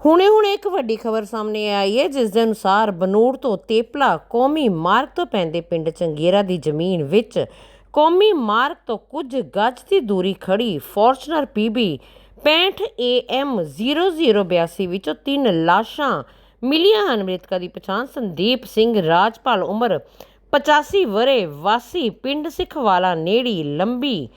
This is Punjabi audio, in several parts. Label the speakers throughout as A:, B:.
A: ਹੁਣੇ-ਹੁਣੇ ਇੱਕ ਵੱਡੀ ਖਬਰ ਸਾਹਮਣੇ ਆਈ ਹੈ, ਜਿਸ ਦੇ ਅਨੁਸਾਰ ਬਨੂੜ ਤੋਂ ਤੇਪਲਾ ਕੌਮੀ ਮਾਰਗ ਤੋਂ ਪੈਂਦੇ ਪਿੰਡ ਚੰਗੇਰਾ ਦੀ ਜ਼ਮੀਨ ਵਿੱਚ ਕੌਮੀ ਮਾਰਗ ਤੋਂ ਕੁਝ ਗੱਜ ਦੀ ਦੂਰੀ ਖੜੀ ਫੋਰਚੂਨਰ PB 65 AM 0082 ਵਿੱਚੋਂ ਤਿੰਨ ਲਾਸ਼ਾਂ ਮਿਲੀਆਂ ਹਨ। ਮ੍ਰਿਤਕਾਂ ਦੀ ਪਛਾਣ ਸੰਦੀਪ ਸਿੰਘ, ਰਾਜਪਾਲ ਉਮਰ 85 ਵਰੇ ਵਾਸੀ ਪਿੰਡ ਸਿੱਖਵਾਲਾ ਨੇੜੀ ਲੰਬੀ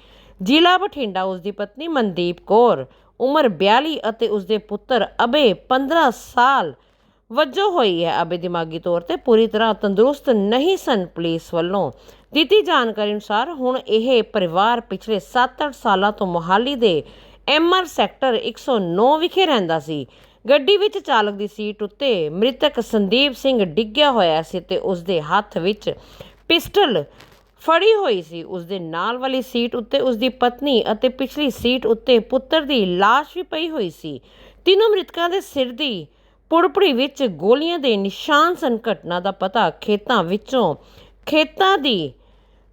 A: ਜ਼ਿਲ੍ਹਾ ਬਠਿੰਡਾ ਉਸ ਦੀ ਪਤਨੀ ਮਨਦੀਪ ਕੌਰ ਉਮਰ 42 ਅਤੇ ਉਸ ਦੇ ਪੁੱਤਰ ਅਬੇ 15 ਸਾਲ ਵਜੋਂ ਹੋਈ ਹੈ। ਅਬੇ ਦਿਮਾਗੀ ਤੌਰ ਤੇ ਪੂਰੀ ਤਰ੍ਹਾਂ ਤੰਦਰੁਸਤ ਨਹੀਂ ਸਨ ਪੁਲਿਸ ਵੱਲੋਂ। ਦਿੱਤੀ ਜਾਣਕਾਰੀ ਅਨੁਸਾਰ ਹੁਣ ਇਹ ਪਰਿਵਾਰ ਪਿਛਲੇ 7-8 ਸਾਲਾਂ ਤੋਂ ਮੋਹਾਲੀ ਦੇ ਐਮਆਰ ਸੈਕਟਰ 109 ਵਿਖੇ ਰਹਿੰਦਾ ਸੀ। ਗੱਡੀ ਵਿੱਚ ਚਾਲਕ ਦੀ ਸੀਟ ਉੱਤੇ ਮ੍ਰਿਤਕ ਸੰਦੀਪ ਸਿੰਘ ਡਿੱਗਿਆ ਹੋਇਆ ਸੀ ਤੇ ਉਸ ਦੇ ਹੱਥ ਵਿੱਚ ਪਿਸਟਲ ਫੜੀ ਹੋਈ ਸੀ। ਉਸ ਦੇ ਨਾਲ ਵਾਲੀ ਸੀਟ ਉੱਤੇ ਉਸ ਦੀ ਪਤਨੀ ਅਤੇ ਪਿਛਲੀ ਸੀਟ ਉੱਤੇ ਪੁੱਤਰ ਦੀ ਲਾਸ਼ ਵੀ ਪਈ ਹੋਈ ਸੀ। ਤਿੰਨੋਂ ਮ੍ਰਿਤਕਾਂ ਦੇ ਸਿਰ ਦੀ ਪੁੜਪੜੀ ਵਿੱਚ ਗੋਲੀਆਂ ਦੇ ਨਿਸ਼ਾਨ ਸਨ। ਘਟਨਾ ਦਾ ਪਤਾ ਖੇਤਾਂ ਵਿੱਚੋਂ ਖੇਤਾਂ ਦੀ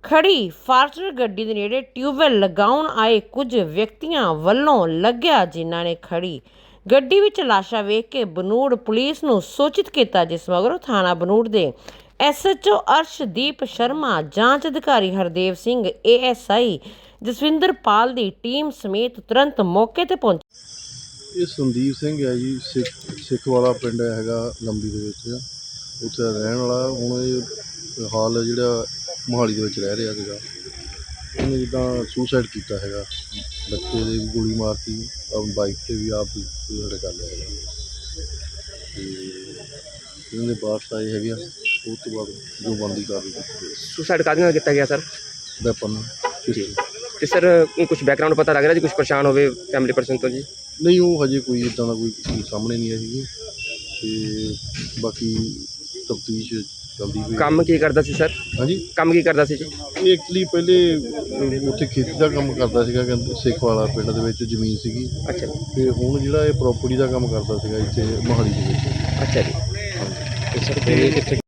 A: ਖੜੀ ਫਾਰਚੂਨਰ ਗੱਡੀ ਦੇ ਨੇੜੇ ਟਿਊਬਵੈੱਲ ਲਗਾਉਣ ਆਏ ਕੁਝ ਵਿਅਕਤੀਆਂ ਵੱਲੋਂ ਲੱਗਿਆ ਜਿਨ੍ਹਾਂ ਨੇ ਖੜੀ ਗੱਡੀ ਵਿੱਚ ਲਾਸ਼ਾਂ ਵੇਖ ਕੇ ਬਨੂੜ ਪੁਲਿਸ ਨੂੰ ਸੂਚਿਤ ਕੀਤਾ, ਜਿਸ ਮਗਰੋਂ ਥਾਣਾ ਬਨੂੜ ਦੇ ਐਸਐਚਓ ਅਰਸ਼ਦੀਪ ਸ਼ਰਮਾ, ਜਾਂਚ ਅਧਿਕਾਰੀ ਹਰਦੇਵ ਸਿੰਘ, ਏਐਸਆਈ ਜਸਵਿੰਦਰ ਪਾਲ ਦੀ ਟੀਮ ਸਮੇਤ ਤੁਰੰਤ ਮੌਕੇ ਤੇ ਪਹੁੰਚ
B: ਇਹ ਸੰਦੀਪ ਸਿੰਘ ਹੈ ਜੀ, ਸਿੱਖ ਸਿੱਖ ਵਾਲਾ ਪਿੰਡ ਹੈਗਾ ਲੰਬੀ ਦੇ ਵਿੱਚ। ਉੱਥੇ ਰਹਿਣ ਵਾਲਾ, ਹੁਣ ਇਹ ਹਾਲ ਜਿਹੜਾ ਮੋਹਾਲੀ ਦੇ ਵਿੱਚ ਰਹਿ ਰਿਹਾ ਸੀਗਾ। ਉਹਨੇ ਜਿੱਦਾਂ ਸੁਸਾਈਡ ਕੀਤਾ ਹੈਗਾ। ਬੱਚੇ ਦੇ ਵੀ ਗੋਲੀ ਮਾਰਤੀ ਆਪ ਬਾਈਕ ਤੇ ਵੀ ਆਪ ਸੁਸਾਈਡ ਕਰ ਲਿਆ ਹੈਗਾ। ਤੇ ਇਹਨਾਂ ਦੇ ਬਾਰਸ ਆਏ ਹੈਗੇ ਆ। ਉਸ ਤੋਂ ਬਾਅਦ ਜੋ ਬੰਦੀ ਕਾਰਵਾਈ ਕੀਤੀ
C: ਸੁਸਾਈਡ ਕਾਹਦੇ ਨਾਲ ਕੀਤਾ ਗਿਆ ਸਰ?
B: ਵੈਪਨ
C: ਤੇ ਸਰ ਕੁਝ ਬੈਕਗ੍ਰਾਉਂਡ ਪਤਾ ਲੱਗ ਰਿਹਾ ਜੀ ਕੁਝ ਪਰੇਸ਼ਾਨ ਹੋਵੇ ਫੈਮਿਲੀ ਪਰਸਨ ਤੋਂ ਜੀ?
B: ਨਹੀਂ ਉਹ ਹਜੇ ਕੋਈ ਇਦਾਂ ਦਾ ਕੋਈ ਚੀਜ਼ ਸਾਹਮਣੇ ਨਹੀਂ ਆਈ ਹੈਗੀ ਤੇ ਬਾਕੀ ਤਫਤੀਸ਼ ਚੱਲਦੀ ਪਈ ਹੈ।
C: ਕੰਮ ਕੀ ਕਰਦਾ ਸੀ ਸਰ?
B: ਹਾਂਜੀ?
C: ਕੰਮ ਕੀ ਕਰਦਾ ਸੀ ਜੀ?
B: ਇਹ ਐਕਚੁਅਲੀ ਪਹਿਲੇ ਉੱਥੇ ਖੇਤੀ ਦਾ ਕੰਮ ਕਰਦਾ ਸੀਗਾ ਕਹਿੰਦੇ ਸਿੱਖ ਵਾਲਾ ਪਿੰਡ ਦੇ ਵਿੱਚ ਜ਼ਮੀਨ ਸੀਗੀ।
C: ਅੱਛਾ ਜੀ।
B: ਤੇ ਹੁਣ ਜਿਹੜਾ ਇਹ ਪ੍ਰਾਪਰਟੀ ਦਾ ਕੰਮ ਕਰਦਾ ਸੀਗਾ ਇੱਥੇ ਮੋਹਾਲੀ ਦੇ ਵਿੱਚ।
C: ਅੱਛਾ ਜੀ। ਤੇ ਸਰ ਕਿੱਥੇ